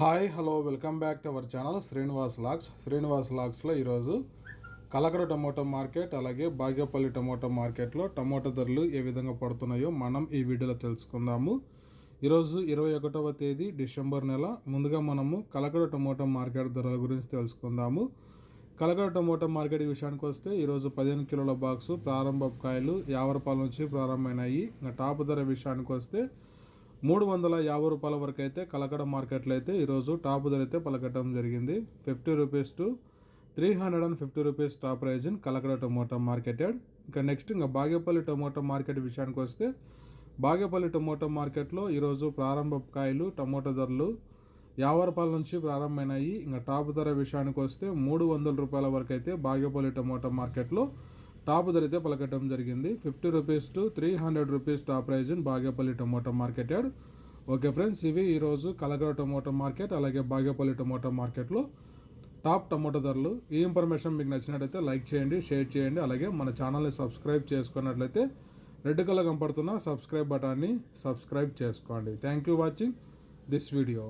Hi hello welcome back to our channel Srinivas lakhs Srinivas లాక్స్లో ఈరోజు Kalakada tomato market అలాగే Bagepalli tomato మార్కెట్లో టమోటా ధరలు ఏ విధంగా పడుతున్నాయో మనం ఈ వీడియోలో తెలుసుకుందాము. ఈరోజు ఇరవై ఒకటవ తేదీ డిసెంబర్ నెల. ముందుగా మనము కలకడ టమోటా మార్కెట్ ధరల గురించి తెలుసుకుందాము. కలకడ టమోటా మార్కెట్ విషయానికి వస్తే ఈరోజు పదిహేను కిలోల బాక్సు ప్రారంభ కాయలు యాభై రూపాయల నుంచి ప్రారంభమైనాయి. ఇంకా టాప్ ధర విషయానికి వస్తే మూడు వందల యాభై రూపాయల వరకు అయితే కలకడ మార్కెట్లో అయితే ఈరోజు టాప్ ధర అయితే పలకటం జరిగింది. Fifty rupees to three hundred and fifty rupees top price in Kalakada tomato marketed ఇంకా నెక్స్ట్ ఇంకా బాగేపల్లి టొమాటో మార్కెట్ విషయానికి వస్తే బాగేపల్లి టొమాటో మార్కెట్లో ఈరోజు ప్రారంభ కాయలు టమోటా ధరలు యాభై రూపాయల నుంచి ప్రారంభమైనాయి. ఇంకా టాప్ ధర విషయానికి వస్తే మూడు వందల రూపాయల వరకు అయితే బాగేపల్లి టమోటా మార్కెట్లో టాప్ ధరైతే అయితే పలకటం జరిగింది. Fifty rupees to three hundred rupees top price in Bagepalli tomato marketed okay friends ఇవి ఈరోజు కలగడ టమోటా మార్కెట్ అలాగే బాగేపల్లి టమోటా మార్కెట్లో టాప్ టమోటా ధరలు. ఈ ఇన్ఫర్మేషన్ మీకు నచ్చినట్లయితే లైక్ చేయండి షేర్ చేయండి అలాగే మన ఛానల్ని సబ్స్క్రైబ్ చేసుకున్నట్లయితే రెడ్ కలర్ కనపడుతున్న సబ్స్క్రైబ్ బటాన్ని సబ్స్క్రైబ్ చేసుకోండి. Thank you watching this video.